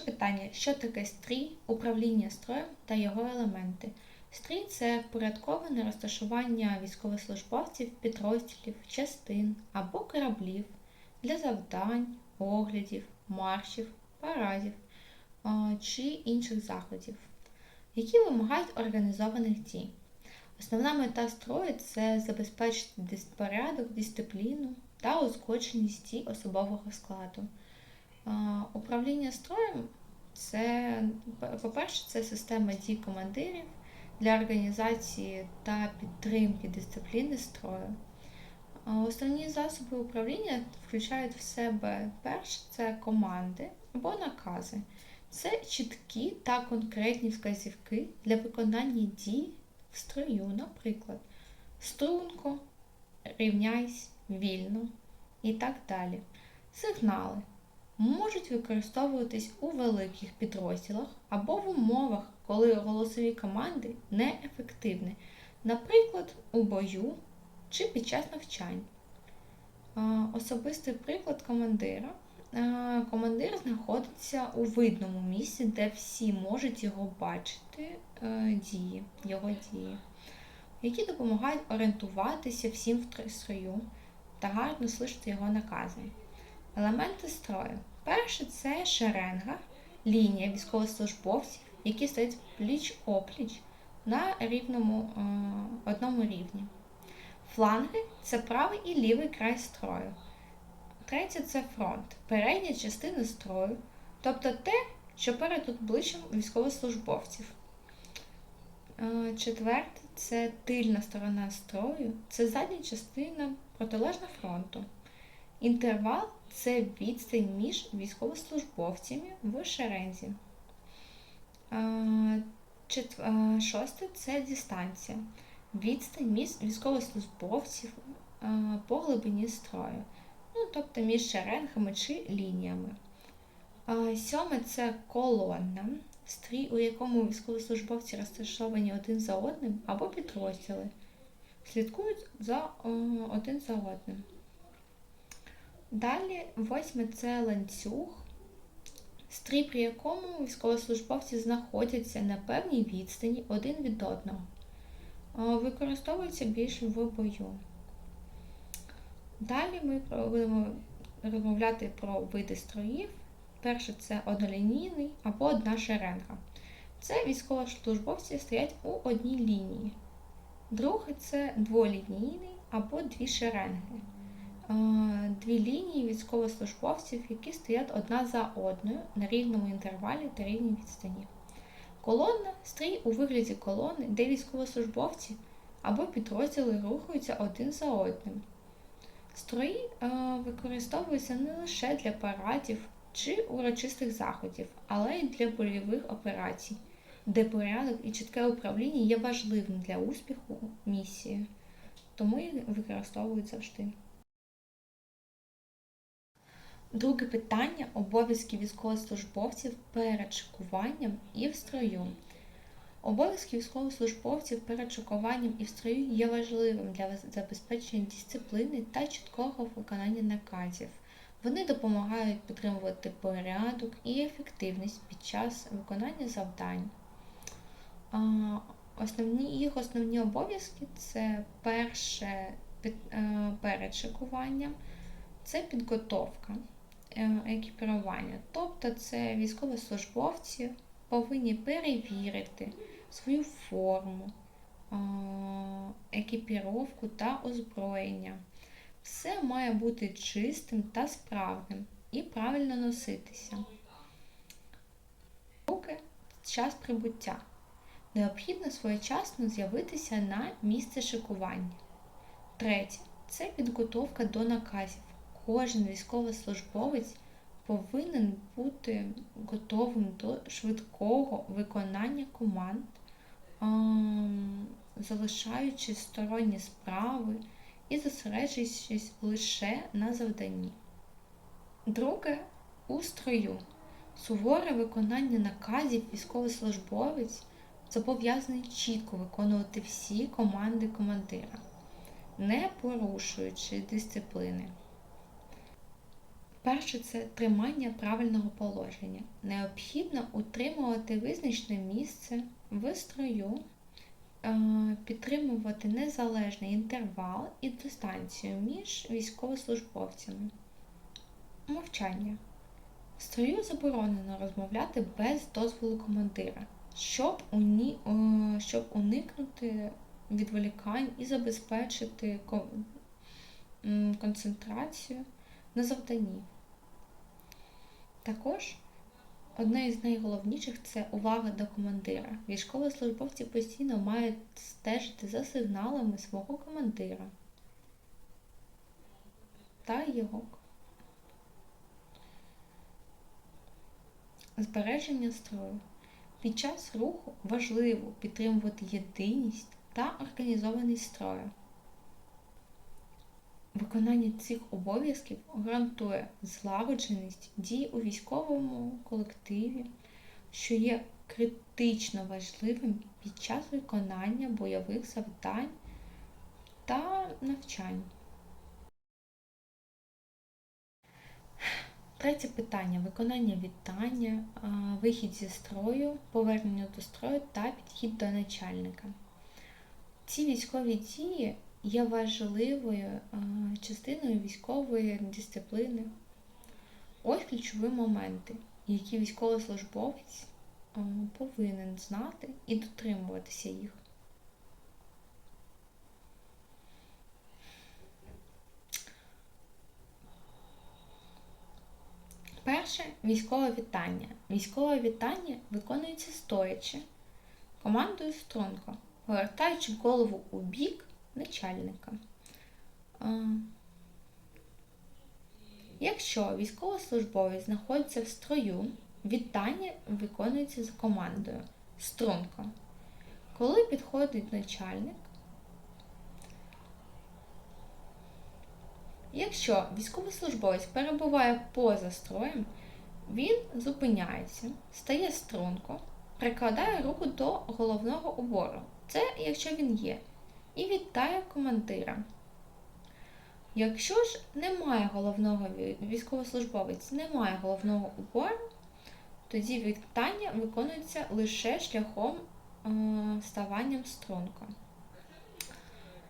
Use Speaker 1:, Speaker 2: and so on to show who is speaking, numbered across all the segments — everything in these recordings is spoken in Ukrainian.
Speaker 1: питання, що таке стрій, управління строєм та його елементи. Стрій це впорядковане розташування військовослужбовців, підрозділів, частин або кораблів для завдань, оглядів, маршів, парадів чи інших заходів, які вимагають організованих дій. Основна мета строю це забезпечити порядок, дисципліну та узгодженість дій особового складу. Управління строєм це, по-перше, це система дій командирів для організації та підтримки дисципліни строю. Основні засоби управління включають в себе перше це команди або накази. Це чіткі та конкретні вказівки для виконання дій в строю, наприклад, струнко, рівняйсь, вільно і так далі. Сигнали можуть використовуватись у великих підрозділах або в умовах, коли голосові команди неефективні, наприклад, у бою чи під час навчань. Особистий приклад командира. Командир знаходиться у видному місці, де всі можуть його бачити е, дії, його дії, які допомагають орієнтуватися всім в строю та гарно слухати його накази. Елементи строю. Перше це шеренга, лінія військовослужбовців, які стоять пліч-опліч на рівному е, одному рівні. Фланги це правий і лівий край строю. Третє це фронт, передня частина строю, тобто те, що перед обличчям військовослужбовців. Е, Четверте це тильна сторона строю, це задня частина протилежна фронту. Інтервал це відстань між військовослужбовцями в шерензі. Шосте це дистанція. Відстань між військовослужбовців по глибині строю. Ну, тобто між шеренгами чи лініями. Сьоме це колонна. Стрій, у якому військовослужбовці розташовані один за одним або підрозділи. Слідкують за один за одним. Далі восьме це ланцюг, стрій, при якому військовослужбовці знаходяться на певній відстані один від одного. Е, Використовується більше в бою. Далі ми будемо розмовляти про види строїв. Перше це однолінійний або одна шеренга. Це військовослужбовці стоять у одній лінії. Друге це дволінійний або дві шеренги. Е, Дві лінії військовослужбовців, які стоять одна за одною на рівному інтервалі та рівній відстані. Колона стрій у вигляді колони, де військовослужбовці або підрозділи рухаються один за одним. Строї е, використовуються не лише для парадів чи урочистих заходів, але й для бойових операцій, де порядок і чітке управління є важливим для успіху місії, тому їх використовують завжди. Друге питання обов'язки військовослужбовців перед шикуванням і в строю. Обов'язки військовослужбовців перед шокуванням і в строю є важливим для забезпечення дисципліни та чіткого виконання наказів. Вони допомагають підтримувати порядок і ефективність під час виконання завдань. Основні, їх основні обов'язки це перше е, перед шикуванням, це підготовка, екіпірування. Тобто це військовослужбовці повинні перевірити свою форму, екіпіровку та озброєння. Все має бути чистим та справним і правильно носитися. Друге час прибуття. Необхідно своєчасно з'явитися на місце шикування. Третє це підготовка до наказів. Кожен військовослужбовець повинен бути готовим до швидкого виконання команд, залишаючи сторонні справи і зосереджуючись лише на завданні. Друге у строю. Суворе виконання наказів військовослужбовець зобов'язаний чітко виконувати всі команди командира, не порушуючи дисципліни. Перше це тримання правильного положення. Необхідно утримувати визначене місце в строю, е, підтримувати незалежний інтервал і дистанцію між військовослужбовцями. Мовчання. В строю заборонено розмовляти без дозволу командира, щоб, уні... е, щоб уникнути відволікань і забезпечити концентрацію на завданні. Також одне із найголовніших це увага до командира. Військовослужбовці постійно мають стежити за сигналами свого командира та його збереження строю. Під час руху важливо підтримувати єдиність та організованість строю. Виконання цих обов'язків гарантує злагодженість дій у військовому колективі, що є критично важливим під час виконання бойових завдань та навчань. Третє питання виконання вітання, вихід зі строю, повернення до строю та підхід до начальника. Ці військові дії є важливою частиною військової дисципліни. Ось ключові моменти, які військовослужбовець повинен знати і дотримуватися їх. Перше військове вітання. Військове вітання виконується стоячи, командою струнко, повертаючи голову у бік начальника. Якщо військовослужбовець знаходиться в строю, вітання виконується за командою струнко. Коли підходить начальник, Якщо військовослужбовець перебуває поза строєм, він зупиняється, стає струнко, прикладає руку до головного убору. Це якщо він є, і вітає командира. Якщо ж немає головного військовослужбовець, немає головного убору, тоді вітання виконується лише шляхом е, ставанням струнко.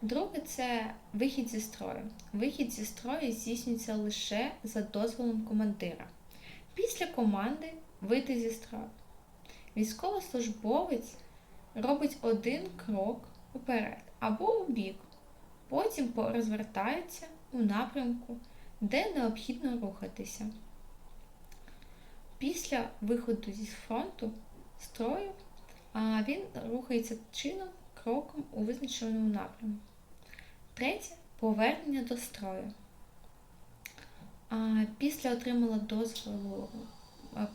Speaker 1: Друге це вихід зі строю. Вихід зі строю здійснюється лише за дозволом командира. Після команди вийти зі строю. Військовослужбовець робить один крок уперед або у бік, потім розвертається у напрямку, де необхідно рухатися. Після виходу зі фронту строю він рухається чином кроком у визначеному напрямку. Третє повернення до строю. Після отримала дозволу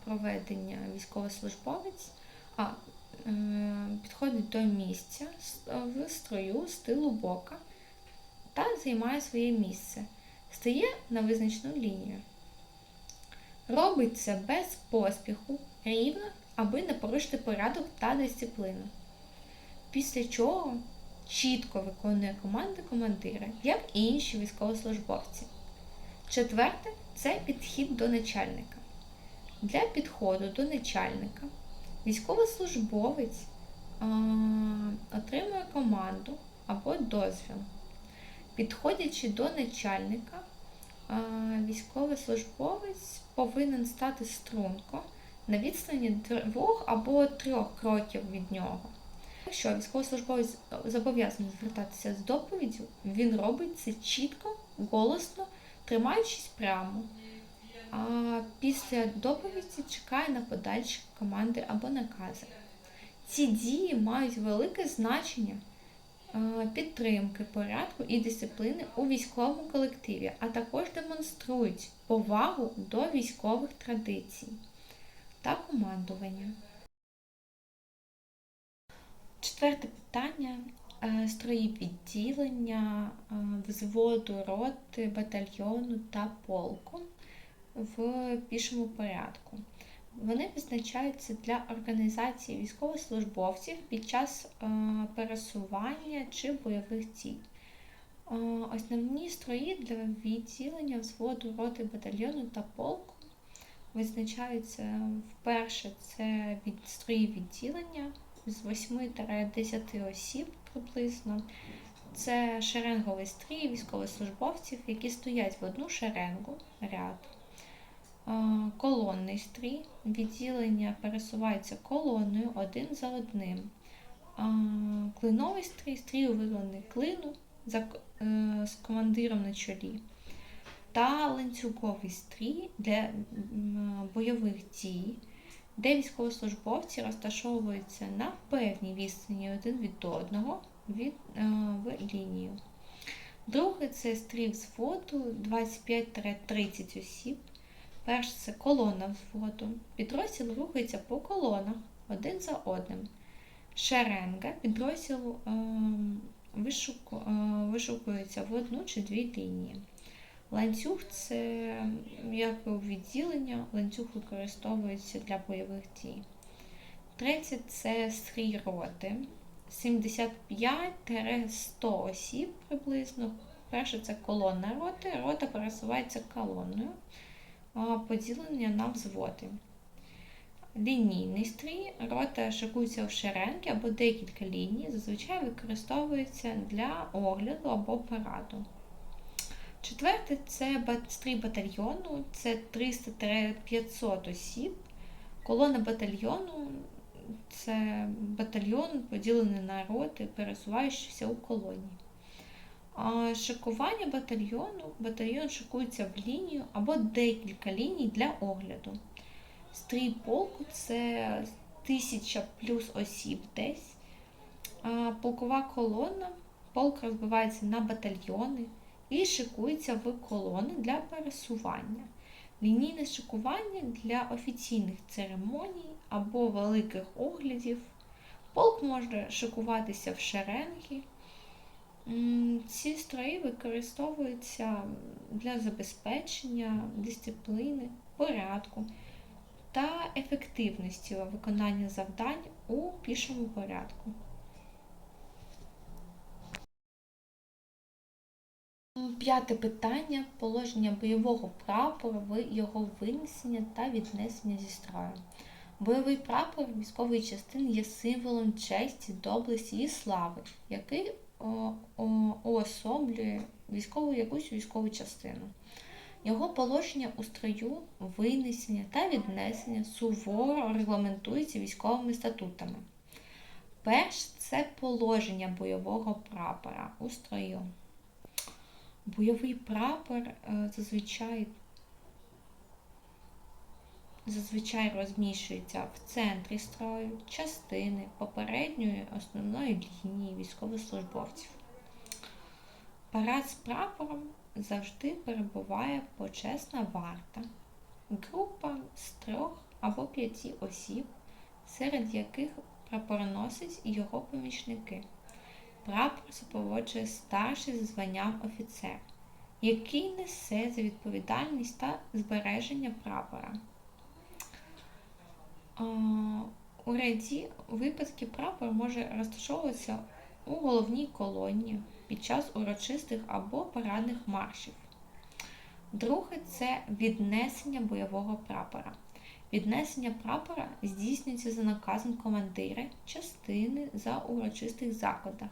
Speaker 1: проведення військовослужбовець, а, підходить до місця в строю з тилу бока та займає своє місце, стає на визначену лінію. Робить це без поспіху, рівно, аби не порушити порядок та дисципліну. Після чого чітко виконує команди командира, як і інші військовослужбовці. Четверте це підхід до начальника. Для підходу до начальника військовослужбовець а, отримує команду або дозвіл. Підходячи до начальника, а, військовослужбовець повинен стати струнко на відстані двох або трьох кроків від нього. Якщо військовослужбовець зобов'язаний звертатися з доповіддю, він робить це чітко, голосно, тримаючись прямо. Після доповіді чекає на подальші команди або накази. Ці дії мають велике значення підтримки, порядку і дисципліни у військовому колективі, а також демонструють повагу до військових традицій та командування. Четверте питання. Е, строї відділення, е, взводу роти, батальйону та полку в пішому порядку. Вони визначаються для організації військовослужбовців під час е, пересування чи бойових дій. Е, Основні строї для відділення взводу роти батальйону та полку визначаються вперше це від строї відділення з 8-10 осіб приблизно. Це шеренговий стрій військовослужбовців, які стоять в одну шеренгу ряд. Е, Колонний стрій. Відділення пересуваються колоною один за одним. Е, Клиновий стрій, стрій у клину е, з командиром на чолі. Та ланцюговий стрій для бойових дій, де військовослужбовці розташовуються на певній відстані один від одного від, в лінію. Другий це стрій взводу 25-30 осіб. Перш це колона взводу. Підрозділ рухається по колонах один за одним. Шеренга підрозділ ем, е, вишукується в одну чи дві лінії. Ланцюг це як відділення, ланцюг використовується для бойових дій. Третє це стрій роти. 75-100 осіб приблизно. Перше це колона роти. Рота пересувається колоною, поділення на взводи. Лінійний стрій, рота шикується в шеренги або декілька ліній, зазвичай використовується для огляду або параду. Четверте це стрій батальйону, це 300-500 осіб. Колона батальйону це батальйон, поділений на роти, пересуваючися у колоні. Шикування батальйону. Батальйон шикується в лінію або декілька ліній для огляду. Стрій полку це тисяча плюс осіб десь. Полкова колона. Полк розбивається на батальйони і шикується в колони для пересування. Лінійне шикування для офіційних церемоній або великих оглядів. Полк може шикуватися в шеренги. Ці строї використовуються для забезпечення дисципліни, порядку та ефективності виконання завдань у пішому порядку. П'яте питання положення бойового прапору його винесення та віднесення зі строю. Бойовий прапор військової частини є символом честі, доблесті і слави, який уособлює військову якусь військову частину. Його положення у строю, винесення та віднесення суворо регламентується військовими статутами. Перш це положення бойового прапора у строю. Бойовий прапор е, зазвичай, зазвичай розміщується в центрі строю, частини попередньої основної лінії військовослужбовців. Парад з прапором завжди перебуває почесна варта, група з трьох або п'яти осіб, серед яких прапороносець і його помічники. Прапор супроводжує старший за званням офіцер, який несе за відповідальність та збереження прапора. У ряді випадків прапор може розташовуватися у головній колоні під час урочистих або парадних маршів. Друге це віднесення бойового прапора. Віднесення прапора здійснюється за наказом командира частини за урочистих заходах,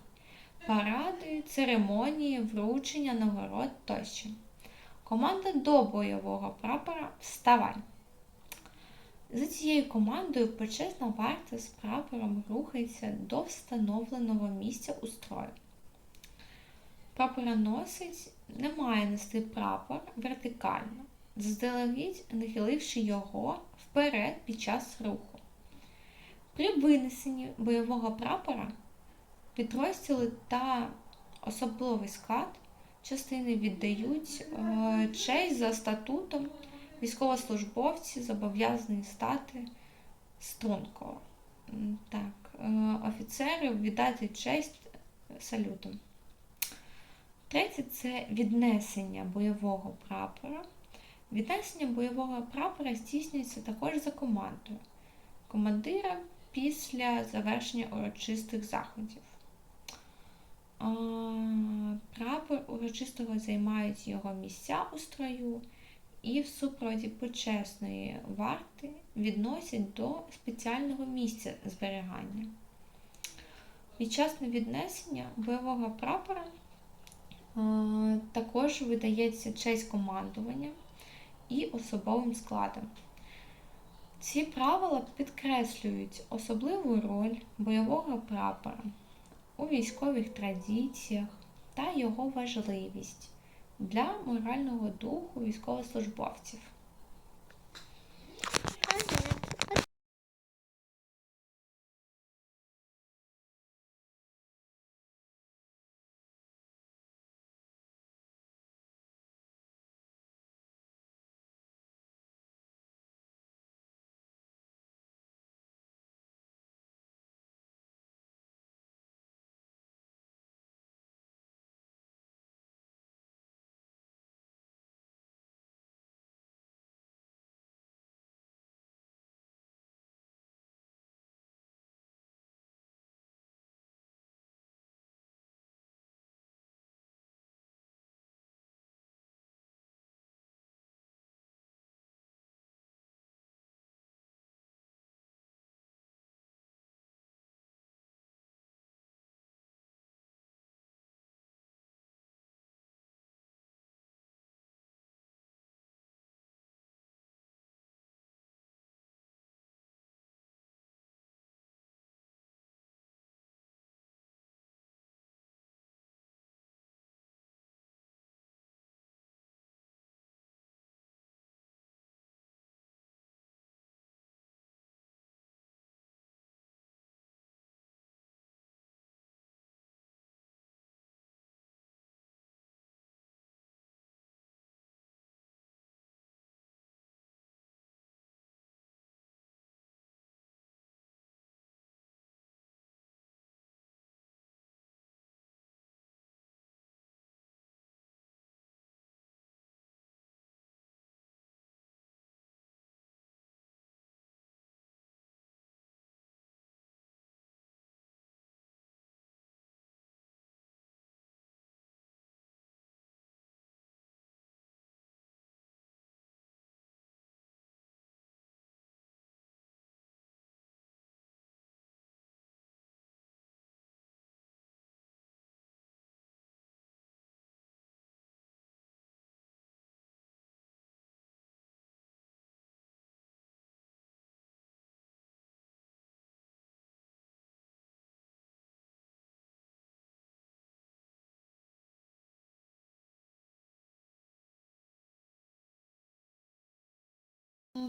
Speaker 1: паради, церемонії, вручення нагород тощо. Команда до бойового прапора вставай. За цією командою почесна варта з прапором рухається до встановленого місця у строю. Прапороносець не має нести прапор вертикально, заздалегідь нахиливши його вперед під час руху. При винесенні бойового прапора підрозділи та особливий склад частини віддають е, честь за статутом. Військовослужбовці зобов'язані стати струнко. Так, е, офіцери віддати честь салютом. Третє це віднесення бойового прапора. Віднесення бойового прапора здійснюється також за командою командира після завершення урочистих заходів. Прапор урочистого займають його місця у строю і в супроводі почесної варти відносять до спеціального місця зберігання. Під час віднесення бойового прапора також видається честь командування і особовим складом. Ці правила підкреслюють особливу роль бойового прапора у військових традиціях та його важливість для морального духу військовослужбовців.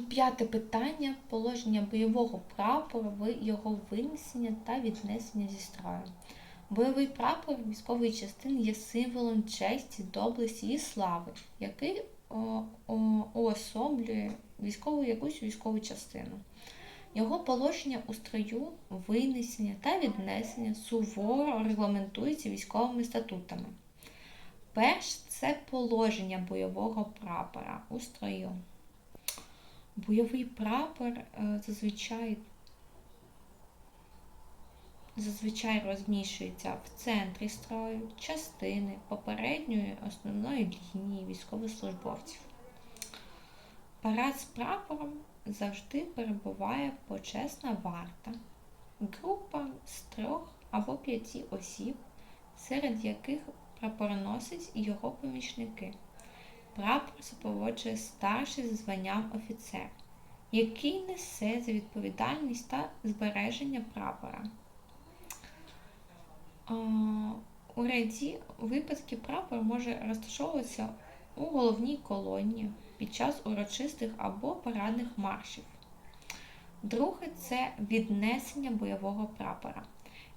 Speaker 1: П'яте питання положення бойового прапору його винесення та віднесення зі строю. Бойовий прапор військової частини є символом честі, доблесті і слави, який уособлює військову якусь військову частину. Його положення у строю, винесення та віднесення суворо регламентується військовими статутами. Перш це положення бойового прапора у строю. Бойовий прапор е, зазвичай зазвичай розміщується в центрі строю, частини попередньої основної лінії військовослужбовців. Парад з прапором завжди перебуває почесна варта, група з трьох або п'яти осіб, серед яких прапороносець і його помічники. Прапор супроводжує старший за званням офіцер, який несе за відповідальність та збереження прапора. У ряді випадків прапор може розташовуватися у головній колоні під час урочистих або парадних маршів. Друге це віднесення бойового прапора.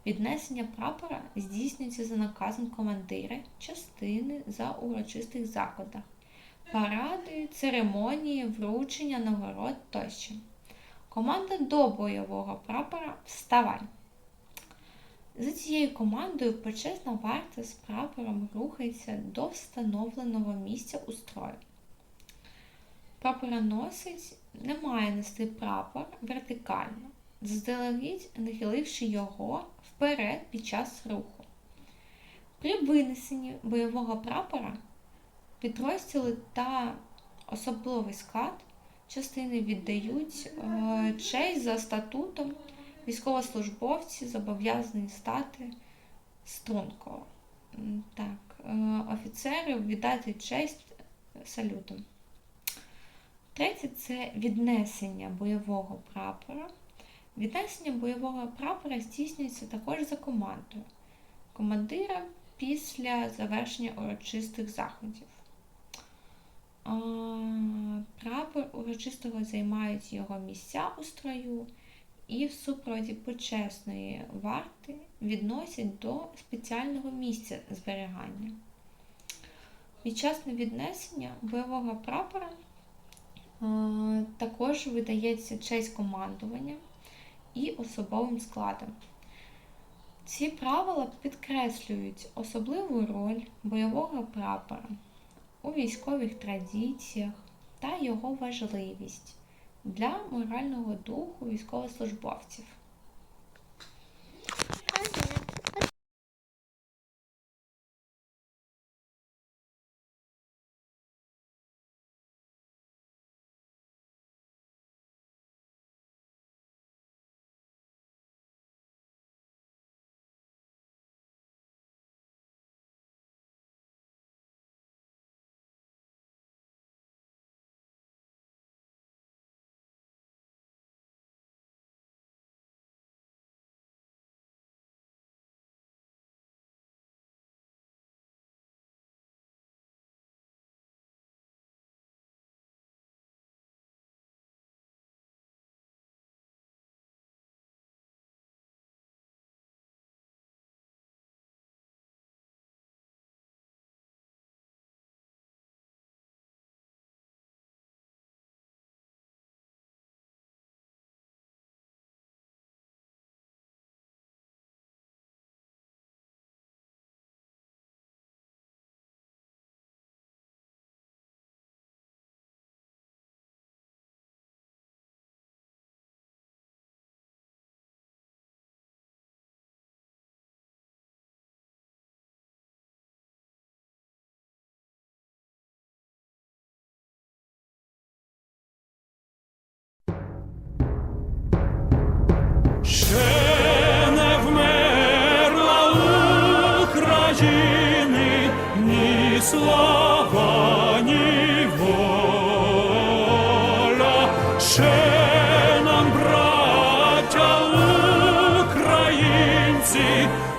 Speaker 1: Віднесення прапора здійснюється за наказом командира частини за урочистих заходах паради, церемонії, вручення нагород тощо. Команда до бойового прапора вставай. За цією командою почесна варта з прапором рухається до встановленого місця у строю. Прапороносець не має нести прапор вертикально, заздалегідь нахиливши його вперед під час руху. При винесенні бойового прапора підрозділи та особливий склад частини віддають е, честь за статутом. Військовослужбовці зобов'язані стати струнко. Так, е, офіцери віддати честь салютом. Третє це віднесення бойового прапора. Віднесення бойового прапора здійснюється також за командою командира після завершення урочистих заходів. Прапор урочистого займають його місця у строю і в супроводі почесної варти відносять до спеціального місця зберігання. Під час віднесення бойового прапора також видається честь командування і особовим складом. Ці правила підкреслюють особливу роль бойового прапора у військових традиціях та його важливість для морального духу військовослужбовців.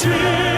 Speaker 2: City.